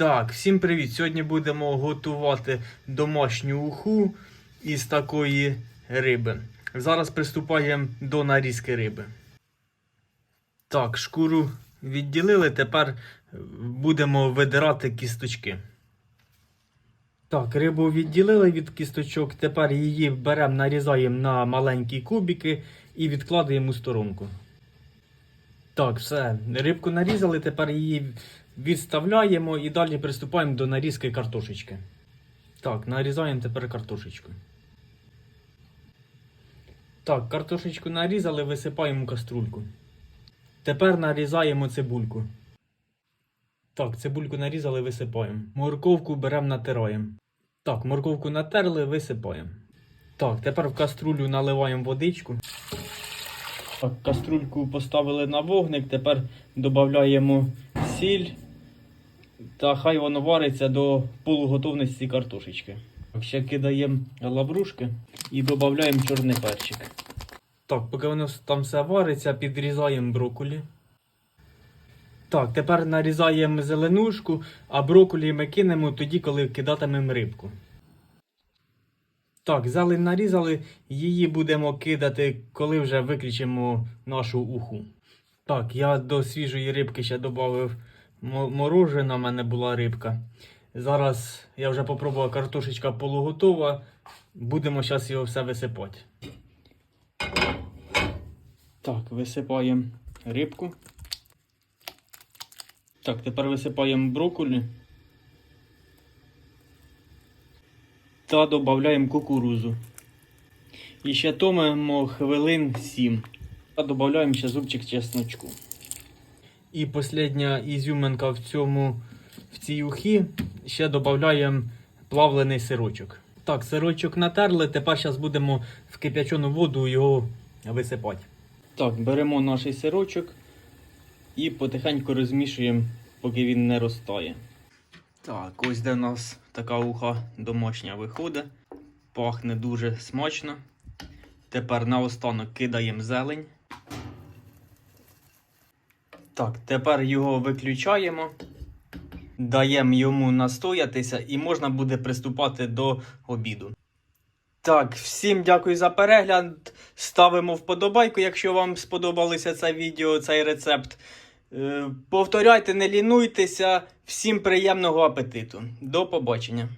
Так, всім привіт! Сьогодні будемо готувати домашню уху із такої риби. Зараз приступаємо до нарізки риби. Так, шкуру відділили, тепер будемо видирати кісточки. Так, рибу відділили від кісточок, тепер її беремо, нарізаємо на маленькі кубики і відкладаємо у сторонку. Так, все. Рибку нарізали, тепер її відставляємо і далі приступаємо до нарізки картошечки. Так, нарізаємо тепер картошечку. Так, картошечку нарізали, висипаємо каструльку. Тепер нарізаємо цибульку. Так, цибульку нарізали, висипаємо. Морковку беремо, натираємо. Так, морковку натерли, висипаємо. Так, тепер в каструлю наливаємо водичку. Так, каструльку поставили на вогник, тепер додаємо сіль та хай воно вариться до полуготовності картошечки. Ще кидаємо лаврушки і додаємо чорний перчик. Так, поки воно там все вариться, підрізаємо брокколі. Так, тепер нарізаємо зеленушку, а брокколі ми кинемо тоді, коли кидатимемо рибку. Так, зелень нарізали, її будемо кидати, коли вже виключимо нашу уху. Так, я до свіжої рибки ще додав морожена, в мене була рибка. Зараз я вже попробував картошечка полуготова. Будемо зараз його все висипати. Так, висипаємо рибку. Так, тепер висипаємо брокколі. Та додаємо кукурузу. І ще томимо хвилин 7. Та додаємо ще зубчик чесночку. І остання ізюминка в цьому в цій ухі. Ще додаємо плавлений сирочок. Так, сирочок натерли, тепер зараз будемо в кип'ячену воду його висипати. Так, беремо наш сирочок і потихеньку розмішуємо, поки він не розтає. Так, ось де в нас така уха домашня виходить. Пахне дуже смачно. Тепер наостанок кидаємо зелень. Так, тепер його виключаємо. Даємо йому настоятися і можна буде приступати до обіду. Так, всім дякую за перегляд. Ставимо вподобайку, якщо вам сподобалося це відео, цей рецепт. Е, Повторяйте, не лінуйтеся. Всім приємного апетиту. До побачення.